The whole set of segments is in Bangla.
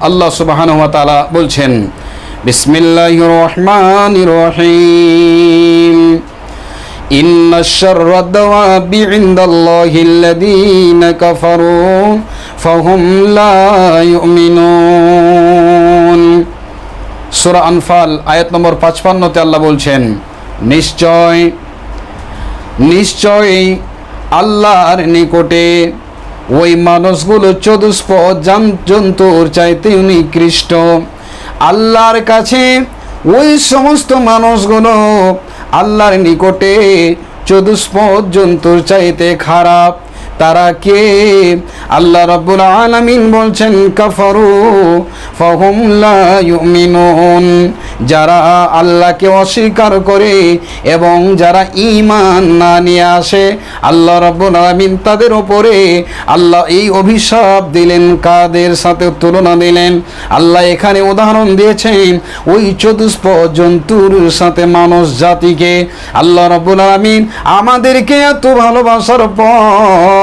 আল্লাহ তাআলা বলছেন, বিসমিল্লাহির রহমানির রহিম। ইন্না শাররাদ দাওয়াবি ইনদাল্লাহিল্লাযীনা কাফারু ফাহুম লা ইউমিনুন। সূরা আনফাল, আয়াত নম্বর 55 তে আল্লাহ বলছেন, নিশ্চয় নিশ্চয় আল্লাহর নিকটে ওই মানুষগুলো চতুষ্প জন্তুর চাইতে নিকৃষ্ট। আল্লাহর কাছে ওই সমস্ত মানুষগুলো আল্লাহর নিকটে চতুষ্প জন্তুর চাইতে খারাপ। তারা কে? আল্লাহ রাব্বুল আলামিন বলছেন, কাফারু ফাহুম যারা আল্লাহকে অস্বীকার করে এবং যারা ঈমান না নিয়ে আসে, আল্লাহ রাব্বুল আলামিন তাদের ওপরে আল্লাহ এই অভিশাপ দিলেন, কাদের সাথে তুলনা দিলেন? আল্লাহ এখানে উদাহরণ দিয়েছেন, ওই চতুষ্প জন্তুর সাথে মানুষ জাতিকে। আল্লাহ রাব্বুল আলামিন আমাদেরকে এত ভালোবাসার পর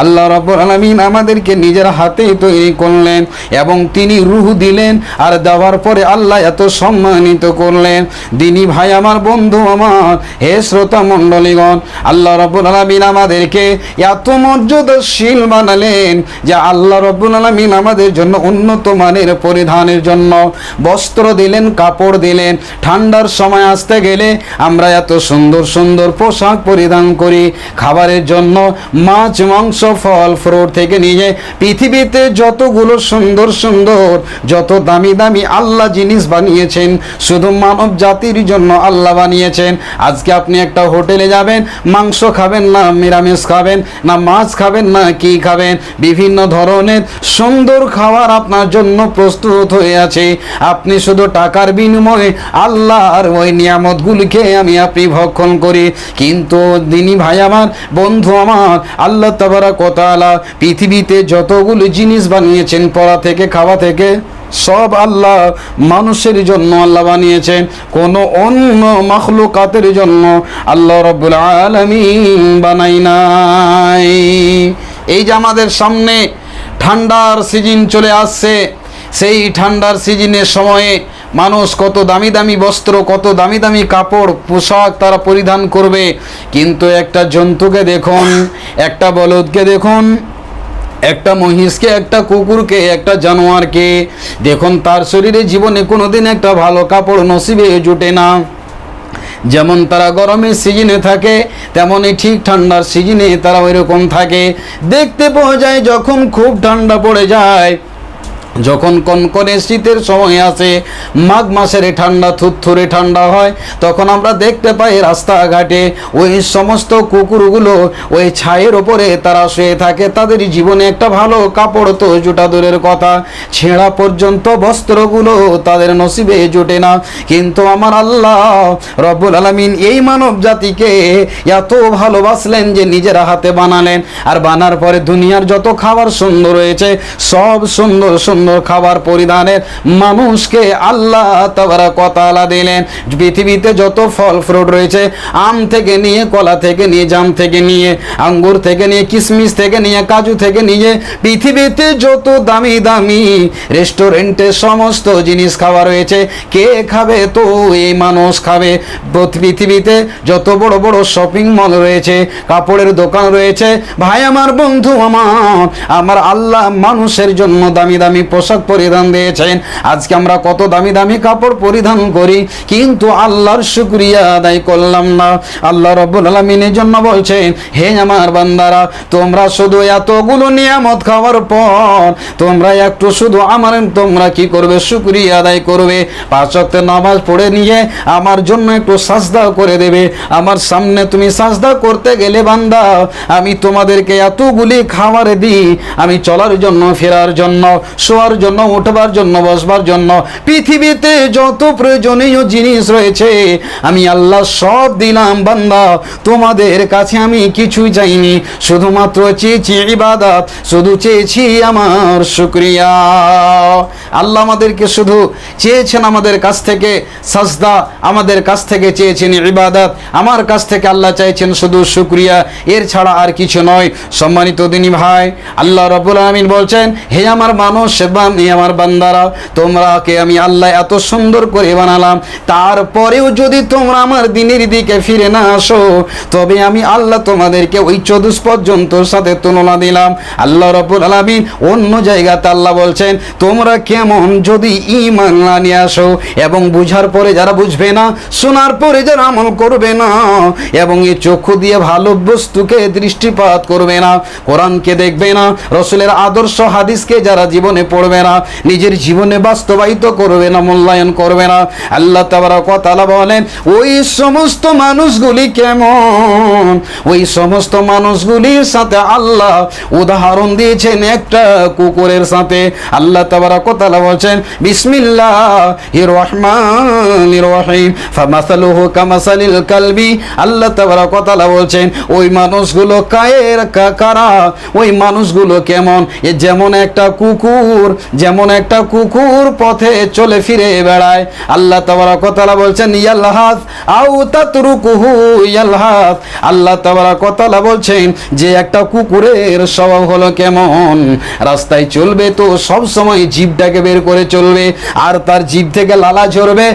আল্লাহ রাব্বুল আলামিন আমাদেরকে নিজের হাতে তৈরি করলেন এবং তিনি রুহ দিলেন আর দেওয়ার পরে আল্লাহ এত সম্মানিত করলেন। দিনী ভাই, আমার বন্ধু, আমার হে শ্রোতা মণ্ডলীগণ, আল্লাহ রাব্বুল আলামিন আমাদেরকে এত মর্যাদাশীল বানালেন যে আল্লাহ রাব্বুল আলামিন আমাদের জন্য উন্নত মানের পরিধানের জন্য বস্ত্র দিলেন, কাপড় দিলেন। ঠান্ডার সময় আসতে গেলে আমরা এত সুন্দর সুন্দর পোশাক পরিধান করি। খাবারের জন্য মাছ মাংস ফল ফ্রুট থেকে নিয়ে পৃথিবীতে যতগুলো সুন্দর সুন্দর, যত দামি দামি আল্লাহ জিনিস বানিয়েছেন, শুধু মানব জাতির জন্য আল্লাহ বানিয়েছেন। আজকে আপনি একটা হোটেলে যাবেন, মাংস খাবেন না, নিরামিষ খাবেন না, মাছ খাবেন না, কি খাবেন? বিভিন্ন ধরনের সুন্দর খাবার আপনার জন্য প্রস্তুত হয়ে আছে। আপনি শুধু টাকার বিনিময়ে আল্লাহর ওই নিয়ামতগুলিকে আমি আপনি ভক্ষণ করি। কিন্তু দিনী ভাই আমার, বন্ধু আমার, আল্লাহ তাবারা কোতালা পৃথিবীতে যতগুলো জিনিস বানিয়েছেন, পড়া থেকে, খাওয়া থেকে, সব আল্লাহ মানুষের জন্য আল্লাহ বানিয়েছেন। কোনো অন্য মখলুকাতের জন্য আল্লাহ রব্বুল আলমিন বানাই নাই। এই যে আমাদের সামনে ঠান্ডার সিজন চলে আসছে, সেই ঠান্ডার সিজনের সময়ে মানুষ কত দামি দামি বস্ত্র, কত দামি দামি কাপড়, পোশাক তারা পরিধান করবে। কিন্তু একটা জন্তুকে দেখুন, একটা বলদকে দেখুন, একটা মহিষকে, একটা কুকুরকে, একটা জানোয়ারকে। দেখুন, তার শরীরে জীবনে কোনোদিন একটা ভালো কাপড় নসিবে জুটে না। যেমন তারা গরমের সিজনে থাকে তেমনই ঠিক ঠান্ডার সিজনে তারা ওই রকম থাকে। দেখতে পাওয়া যায় যখন খুব ঠান্ডা পড়ে যায় যখন কনকনে শীতের সময় আসে, মাঘ মাসের ঠান্ডা থুরথুরে ঠান্ডা হয়, তখন আমরা দেখতে পাই রাস্তাঘাটে ওই সমস্ত কুকুরগুলো ওই ছায়ের ওপরে তারা শুয়ে থাকে। তাদের জীবনে একটা ভালো কাপড় তো জুটা দূরের কথা। ছেঁড়া পর্যন্ত বস্ত্রগুলো তাদের নসিবে জুটে না। কিন্তু আমার আল্লাহ রব্বুল আলমিন এই মানব জাতিকে এত ভালোবাসলেন যে নিজের হাতে বানালেন। আর বানার পরে দুনিয়ার যত খাবার সুন্দর রয়েছে সব সুন্দর সুন্দর খাবার পরিধানের মানুষকে আল্লাহ তাবারা কতালা দিলেন। পৃথিবীতে যত ফল ফ্রুট রয়েছে, আম থেকে নিয়ে, কলা থেকে নিয়ে, জাম থেকে নিয়ে, আঙ্গুর থেকে নিয়ে কিশমিশ থেকে নিয়ে, কাজু থেকে নিয়ে, পৃথিবীতে যত দামি দামি রেস্টুরেন্টে সমস্ত জিনিস খাওয়া রয়েছে, কে খাবে? তো এই মানুষ খাবে। পৃথিবীতে যত বড় বড় শপিং মল রয়েছে, কাপড়ের দোকান রয়েছে, ভাই আমার বন্ধু আমার আমার আল্লাহ মানুষের জন্য দামি দামি পোশাক পরিধান দিয়েছেন। আজকে আমরা কত দামি দামি কাপড় পরিধান করি, কিন্তু আল্লাহর শুক্রিয়া আদায় করলাম না। আল্লাহ রব্বুল আলমিনের জন্য বলছেন, হে আমার বান্দারা, তোমরা শুধু এতগুলো নিয়ামত খাওয়ার পর, তোমরা একটু শুধু আমার, তোমরা কি করবে? শুক্রিয়া আদায় করবে। পাঁচ ওয়াক্তের নামাজ পড়ে নিয়ে আমার জন্য একটু সাজদা করে দেবে। আমার সামনে তুমি সাজদা করতে গেলে বান্দা, আমি তোমাদেরকে এতগুলি খাবার দিই, আমি চলার জন্য, ফেরার জন্য, শোয়ার জন্য, উঠবার জন্য, বসবার জন্য, পৃথিবীতে যত প্রয়োজনীয় জিনিস রয়েছে, আমি আল্লাহ সব দিলাম, বান্দা। তোমাদের কাছে আমি কিছুই চাইনি, শুধুমাত্র চেয়েছি ইবাদত, শুধু চেয়েছি আমার শুক্রিয়া। আল্লাহ আমাদেরকে শুধু চেয়েছেন আমাদের কাছ থেকে সাজদা, আমাদের কাছ থেকে চেয়েছেন ইবাদত, আমার কাছ থেকে আল্লাহ চাইছেন শুধু শুক্রিয়া। এর ছাড়া আর কিছু নয়। সম্মানিত দিনী ভাই, আল্লাহ রব্বুল আলমিন বলছেন, হে আমার মানুষ বান্দি আমার বান্দারা, তোমরাকে আমি আল্লাহ এত সুন্দর করে বানালাম। তারপরেও যদি তোমরা আমার দিনের দিকে ফিরে না আসো, তবে আমি আল্লাহ তোমাদেরকে ওই চতুষ পর্যন্তর সাথে তুলনা দিলাম। আল্লাহ রবুল আলমিন অন্য জায়গাতে আল্লাহ বলছেন, তোমরা কেমন যদি ইমান না নিয়ে আসো এবং বুঝার পরে যারা বুঝবে না, শোনার পরে যারা আমল করবে না এবং এই চক্ষু দিয়ে ভালো বস্তুকে দৃষ্টিপাত করবে না, কোরআনকে দেখবে না, রসুলের আদর্শ হাদিসকে যারা জীবনে পড়বে না, নিজের জীবনে বাস্তবায়িত করবে না, মূল্যায়ন করবে না। আল্লাহ তাবারা কথালা বলেন, ওই সমস্ত মানুষগুলি কেমন? ওই সমস্ত মানুষগুলির সাথে আল্লাহ উদাহরণ দিয়েছেন একটা কুকুরের সাথে। আল্লাহ তাবারা কথালা বলছেন বিসমিল্লাহ রহমান রহিম, ফামাসালুহু কামাসালিল কালবি। আল্লাহ তাবারা কথালা বলছেন, ওই মানুষগুলো কায়ের কারা ওই মানুষগুলো কেমন? এ যেমন একটা কুকুর যেমন একটা কুকুর পথে চলে ফিরে বেড়ায়। আল্লাহ তাবারা কথালা বলছেন ইয়াল্লাহাত আউ তাতরুকুহু ইয়াল্লাহাত আল্লাহ তাবারা কথালা বলছেন, যে একটা কুকুরের স্বভাব হলো কেমন? রাস্তায় চলবে তো সব সময় জিভটাকে বের করে চলবে, আর তার জিভ থেকে লালা ঝরবে,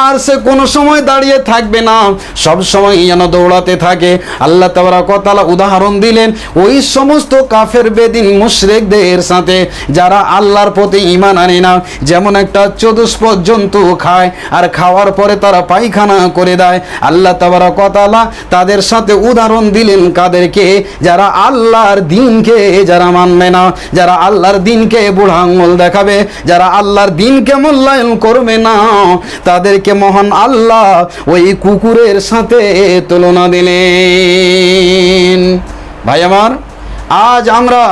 আর সে কোনো সময় দাঁড়িয়ে থাকবে না। সব সময় যেন দৌড়াতে থাকে। আল্লাহ তাবারা কথালা উদাহরণ দিলেন, ওই সমস্ত কাফের বেদিন মুশরেকদের সাথে, যারা আল্লাহর প্রতি ইমান আনে না। যেমন একটা চতুষ্পদ জন্তু খায়, আর খাওয়ার পরে তারা পায়খানা করে দেয়। আল্লাহ তাবারা কথালা তাদের সাথে উদাহরণ দিলেন কাদেরকে, যারা আল্লাহর দিনকে, যারা মানবে না, যারা আল্লাহর দিনকে বুড়া আঙুল দেখাবে, যারা আল্লাহর দিনকে মূল্যায়ন করবে না, তাদেরকে মহান আল্লাহ ওই কুকুরের সাথে তুলনা দিলেন। ভাই আমার, আজ আমরা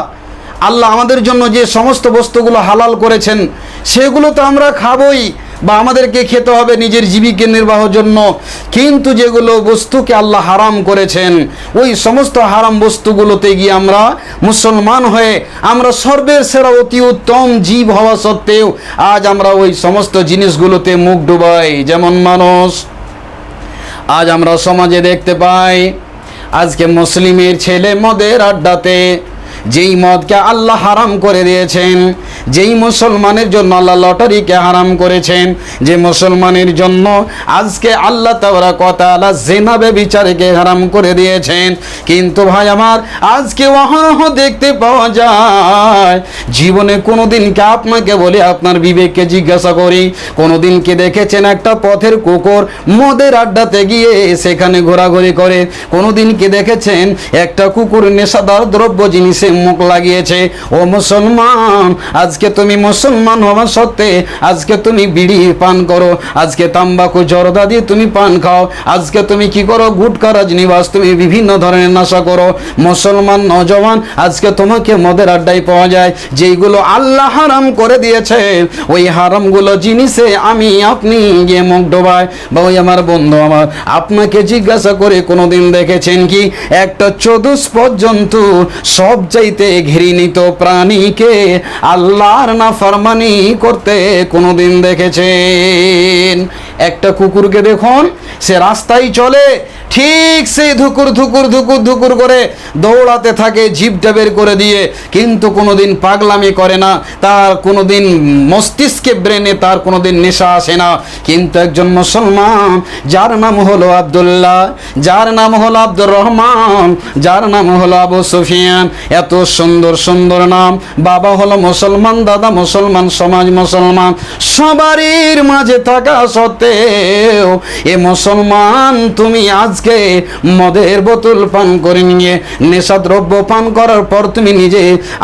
আল্লাহ আমাদের জন্য যে সমস্ত বস্তুগুলো হালাল করেছেন, সেগুলো তো আমরা খাবই বা আমাদেরকে খেতে হবে নিজের জীবিকা নির্বাহের জন্য। কিন্তু যেগুলো বস্তুকে আল্লাহ হারাম করেছেন, ওই সমস্ত হারাম বস্তুগুলোতে গিয়ে আমরা মুসলমান হয়ে আমরা সর্বের সেরা অতি উত্তম জীব হওয়া সত্ত্বেও আজ আমরা ওই সমস্ত জিনিসগুলোতে মুখ ডুবাই। যেমন মানুষ, আজ আমরা সমাজে দেখতে পাই, আজকে মুসলিমের ছেলে মদের আড্ডাতে যেই মদকে আল্লাহ হারাম করে দিয়েছেন যেই মুসলমানের জন্য আল্লাহ লটারিকে হারাম করেছেন, যে মুসলমানের জন্য আজকে আল্লাহ তাওরা কথা আল্লাহ জেনাবে বিচারকে হারাম করে দিয়েছেন। কিন্তু ভাই আমার, আজকে অহরহ দেখতে পাওয়া যায়, জীবনে কোনোদিনকে আপনাকে বলে আপনার বিবেককে জিজ্ঞাসা করি? কোনো কোনোদিনকে দেখেছেন একটা পথের কুকুর মদের আড্ডাতে গিয়ে সেখানে ঘোরাঘুরি করে? কোনোদিনকে দেখেছেন একটা কুকুর নেশাদার দ্রব্য জিনিসে মুখ লাগিয়েছে? ও মুসলমান আজকে তুমি মুসলমান হওয়া সত্ত্বে আজকে তুমি বিড়ি পান করো, আজকে তাম্বাকু জর্দা দিয়ে তুমি পান খাও, আজকে তুমি কি করো গুটকা রাজনিবাস তুমি বিভিন্ন ধরনের নেশা করো। মুসলমান নজওয়ান, আজকে তোমাকে মদের আড্ডায় পাওয়া যায়, যেইগুলো আল্লাহ হারাম করে দিয়েছে, ওই হারামগুলো জিনিসে আমি আপনি গিয়ে মুখ ডোবায় বা ওই আমার বন্ধু আমার, আপনাকে জিজ্ঞাসা করে কোনোদিন দেখেছেন কি? একটা চতুষ্পদ জন্তু সব চাইতে ঘৃণিত প্রাণীকে আল্লাহর না ফরমানি করতে কোনোদিন দেখেছেন। একটা কুকুরকে দেখুন সে রাস্তায় চলে ঠিক সেই ধুকুর ধুকুর ধুকুর ধুকুর করে দৌড়াতে থাকে, জিভটা বের করে দিয়ে। কিন্তু কোনোদিন পাগলামি করে না, তার কোনোদিন মস্তিষ্কে ব্রেনে তার কোনোদিন নেশা আসে না। কিন্তু একজন মুসলমান, যার নাম হলো আব্দুল্লাহ, যার নাম হলো আব্দুর রহমান, যার নাম হলো আবু সুফিয়ান। এত সুন্দর সুন্দর নাম। বাবা হলো মুসলমান, দাদা মুসলমান, সমাজ মুসলমান। সবারই মাঝে থাকা সত্ত্বেও, এ মুসলমান, তুমি আজকে মদের বোতল পান করে নিয়ে, নেশা দ্রব্য পান করার পর তুমি নিজে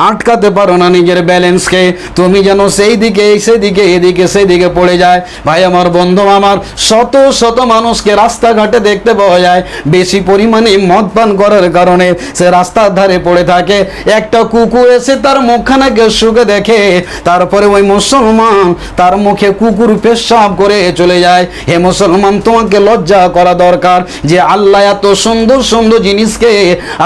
আটকাতে পারো না নিজের ব্যালেন্সকে। তুমি যেন সেই দিকে সেদিকে, এদিকে, সেদিকে পড়ে যায়। ভাই, আমার বন্ধু, আমার শত শত মানুষকে রাস্তাঘাটে দেখতে পাওয়া যায়। বেশি পরিমাণে মদ পান করার কারণে সে রাস্তার ধারে পড়ে থাকে। একটা কুকুর এসে তার মুখখানাকে শুকে দেখে, তারপরে ওই মুসলমান তার মুখে কুকুর পেশাব করে চলে যায়। হে মুসলমান, তোমাকে লজ্জা করা দরকার যে আল্লাহ এত সুন্দর সুন্দর জিনিসকে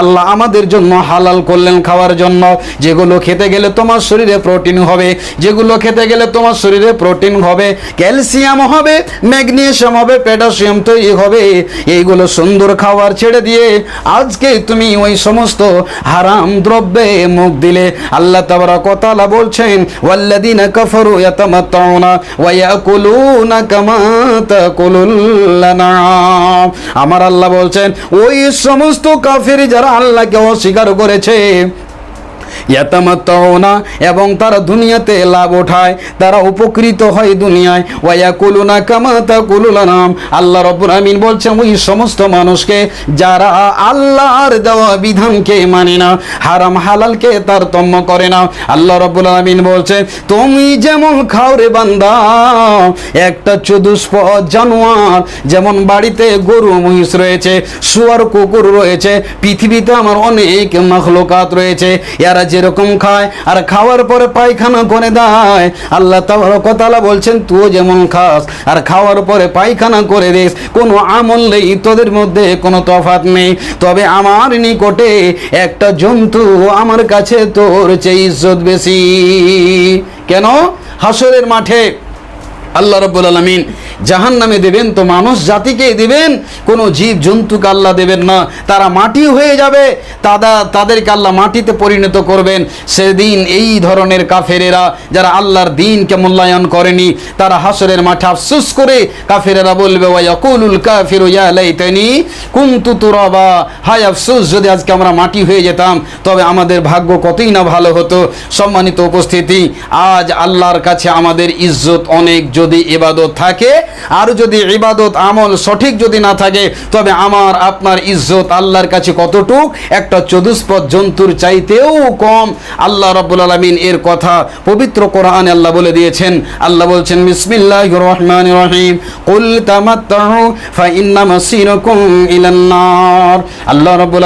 আল্লাহ আমাদের জন্য হালাল করলেন খাওয়ার জন্য। যেগুলো খেতে গেলে তোমার শরীরে প্রোটিন হবে, যেগুলো খেতে গেলে তোমার শরীরে প্রোটিন হবে ক্যালসিয়াম হবে ম্যাগনেশিয়াম হবে পটাশিয়াম তৈরি হবে, এইগুলো সুন্দর খাবার ছেড়ে দিয়ে আজকে তুমি ওই সমস্ত হারাম দ্রব্যে মুখ দিলে। আল্লাহ তাবারা কথালা বলছেন ওয়াল্লাদিনা কাফারু ইয়াতামাত্তাউনা ওয়া ইয়াকুলুনা কামা তাকুলুল আমার আল্লাহ বলছেন ওই সমস্ত কাফির যারা আল্লাহকে অস্বীকার করেছে ইয়াতামাত্তাউনা, এবং তারা দুনিয়াতে লাভ ওঠায়, তারা উপকৃত হয় দুনিয়ায়। ওয়াকুলুনা কামা তাকুলুল আনাম আল্লাহ রব্বুল আমিন বলছেন, ওই সমস্ত মানুষকে যারা আল্লাহর দেওয়া বিধানকে মানে না, হারাম হালালকে তারতম্য করে না। আল্লাহ রব্বুল আমিন বলছে, তুমি যেমন খাও রে বান্দা, একটা চতুষ্প জানোয়ার, যেমন বাড়িতে গরু, মহিষ রয়েছে, শুয়ার কুকুর রয়েছে, পৃথিবীতে আমার অনেক মখলুকাত রয়েছে, এরা যেরকম খায়, আর খাওয়ার পরে পায়খানা করে দেয়। আল্লাহ তালা বলছেন তুও যেমন খাস, আর খাওয়ার পরে পায়খানা করে দিস, কোনো আমল নেই, তোদের মধ্যে কোনো তফাত নেই। তবে আমার নিকটে একটা জন্তু আমার কাছে তোর চেয়ে ইজ্জত বেশি। কেন? হাসরের মাঠে আল্লাহ রব্বুল আলমিন জাহান নামে দেবেন তো মানুষ জাতিকে দেবেন, কোনো জীব জন্তুকে আল্লাহ দেবেন না। তারা মাটি হয়ে যাবে তারা তাদেরকে আল্লাহ মাটিতে পরিণত করবেন। সেদিন এই ধরনের কাফেরেরা যারা আল্লাহর দিনকে মূল্যায়ন করেনি, তারা হাসরের মাঠে আফসুস করে কাফেরেরা বলবে, ওয়া ইয়াকুলুল কাফিরু ইয়া লাইতানি কুনতু তুরাবা। হায় আফসুস, যদি আজকে আমরা মাটি হয়ে যেতাম, তবে আমাদের ভাগ্য কতই না ভালো হতো। সম্মানিত উপস্থিতি, আজ আল্লাহর কাছে আমাদের ইজ্জত অনেক যদি ইবাদত থাকে, আর যদি ইবাদত আমল সঠিক যদি না থাকে, তবে আমার, আপনার ইজ্জত আল্লাহর কাছে কতটুক? একটা চতুষ্পদ জন্তুর চাইতেও কম। আল্লাহ রব্বুল আলমিন এর কথা পবিত্র কোরআনে আল্লাহ বলে দিয়েছেন। আল্লাহ বলছেন বিসমিল্লাহ রহমান রহিম। কুল নার আল্লাহ রব্বুল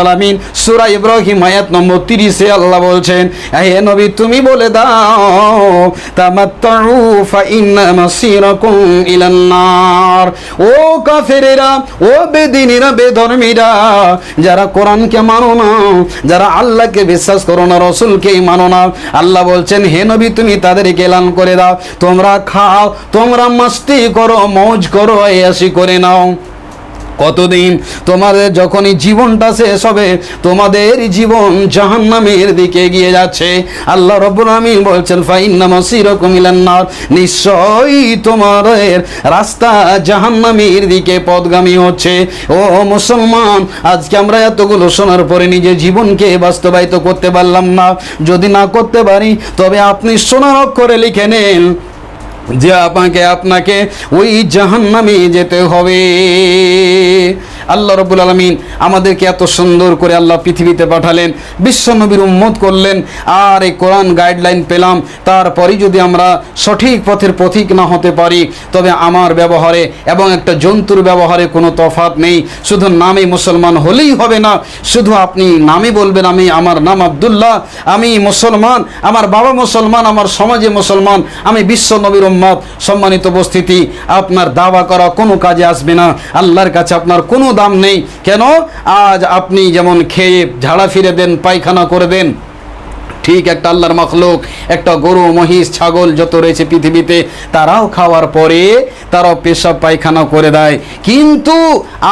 সূরা ইব্রাহিম আয়াত নম্বর 30 এ আল্লাহ বলছেন, হে নবী, তুমি বলে দাও ফাইন্না মাসিরকুম ইলান্নার। ও কাফেরেরা, ও বেদিনীরা, বেধর্মীরা, যারা কোরআনকে মানো না, যারা আল্লাহকে বিশ্বাস করো না রসুলকে মানো না, আল্লাহ বলছেন, হে নবী, তুমি তাদেরকে এলান করে দাও। তোমরা খাও, তোমরা মাস্তি করো, মৌজ করো এসি করে নাও। কতদিন তোমাদের যখনই জীবনটা শেষ হবে, তোমাদের জীবন জাহান্নামের দিকে এগিয়ে যাচ্ছে। আল্লাহ রব্বুল আমিন বলছেন, ফাইন্না মাসিরকুম ইলান নার। নিশ্চয়ই তোমাদের রাস্তা জাহান্নামের দিকে পদগামী হচ্ছে। ও মুসলমান, আজকে আমরা এতগুলো শোনার পরে নিজের জীবনকে বাস্তবায়িত করতে পারলাম না। যদি না করতে পারি, তবে আপনি সোনার অক্ষরে লিখে নেন যে আপনাকে আপনাকে ওই জাহান্নামে যেতে হবে। আল্লাহ রবুল আলমিন আমাদেরকে এত সুন্দর করে আল্লাহ পৃথিবীতে পাঠালেন বিশ্বনবীর উম্মত করলেন, আর এই কোরআন গাইডলাইন পেলাম। তারপরে যদি আমরা সঠিক পথের পথিক না হতে পারি, তবে আমার ব্যবহারে এবং একটা জন্তুর ব্যবহারে কোনো তফাত নেই। শুধু নামে মুসলমান হলেই হবে না, শুধু আপনি নামে বলবেন, আমি আমার নাম আবদুল্লাহ, আমি মুসলমান, আমার বাবা মুসলমান, আমার সমাজে মুসলমান, আমি বিশ্ব নবীর উম্মত সম্মানিত উপস্থিতি, আপনার দাওয়া করা কোনো কাজে আসবে না। আল্লাহর কাছে আপনার কোনো দাম নেই। কেন? আজ আপনি যেমন খেয়ে ঝাড়া ফিরে দেন, পায়খানা করে দেন ঠিক একটা আল্লাহর মখলুক, একটা গরু, মহিষ, ছাগল যত রয়েছে পৃথিবীতে, তারাও খাওয়ার পরে তারাও পেশাব, পায়খানা করে দেয়। কিন্তু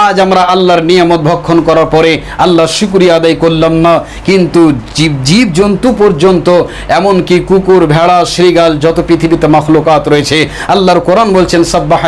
আজ আমরা আল্লাহর নিয়ামত ভক্ষণ করার পরে আল্লাহ শুক্রিয়া আদায় করলাম না। কিন্তু জীব জীব জন্তু পর্যন্ত, এমনকি কুকুর, ভেড়া শ্রীগাল যত পৃথিবীতে মখলুকাত রয়েছে, আল্লাহর কোরআন বলছেন, সাব্বাহ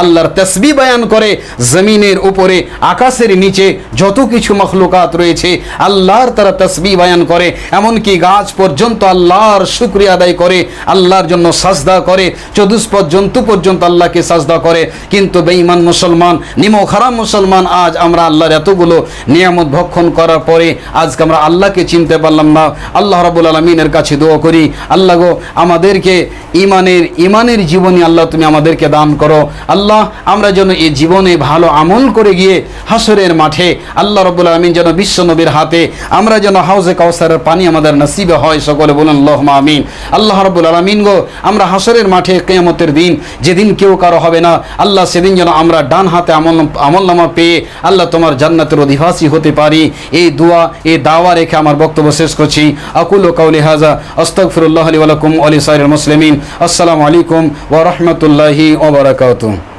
আল্লাহর তসবি বয়ান করে, জমিনের উপরে, আকাশের নিচে যত কিছু মখলুকাত রয়েছে, আল্লাহর তারা তসবি বয়ান করে, এমনকি গাছ পর্যন্ত আল্লাহর শুক্রিয়া আদায় করে, আল্লাহর জন্য সাজদা করে চতুষ্পদ জন্তু পর্যন্ত আল্লাহকে সাজদা করে। কিন্তু বেঈমান মুসলমান, নিম খারাপ মুসলমান, আজ আমরা আল্লাহর এতগুলো নিয়ামত ভক্ষণ করার পরে, আজকে আমরা আল্লাহকে চিনতে পারলাম না। আল্লাহ রাবুল আলমিনের কাছে দোয়া করি, আল্লাহ গো, আমাদেরকে ইমানের ইমানের জীবনী আল্লাহ তুমি আমাদেরকে দান করো। আল্লাহ, আমরা যেন এই জীবনে ভালো আমল করে গিয়ে হাসরের মাঠে আল্লাহ রবুল আলমিন যেন বিশ্বনবীর হাতে আমরা আমরা যেন হাউজে কাউসারের পানি আমাদের নসিবে হয়, সকলে বলুন আল্লাহ আমিন। আল্লাহ রব্বুল আলমিন গো, আমরা হাসরের মাঠে কেয়ামতের দিন যেদিন কেউ কারও হবে না, আল্লাহ সেদিন যেন আমরা ডান হাতে আমল, আমলনামা পেয়ে আল্লাহ তোমার জান্নাতের অধিবাসী হতে পারি। এই দোয়া, এই দাওয়া রেখে আমার বক্তব্য শেষ করছি। আকুল কাউলি হাজা আস্তগফিরুল্লাহ আলী ওয়ালাকুম আলী সাইরুল মুসলিমিন। আসসালামু আলাইকুম ওয়া রাহমাতুল্লাহি ওয়া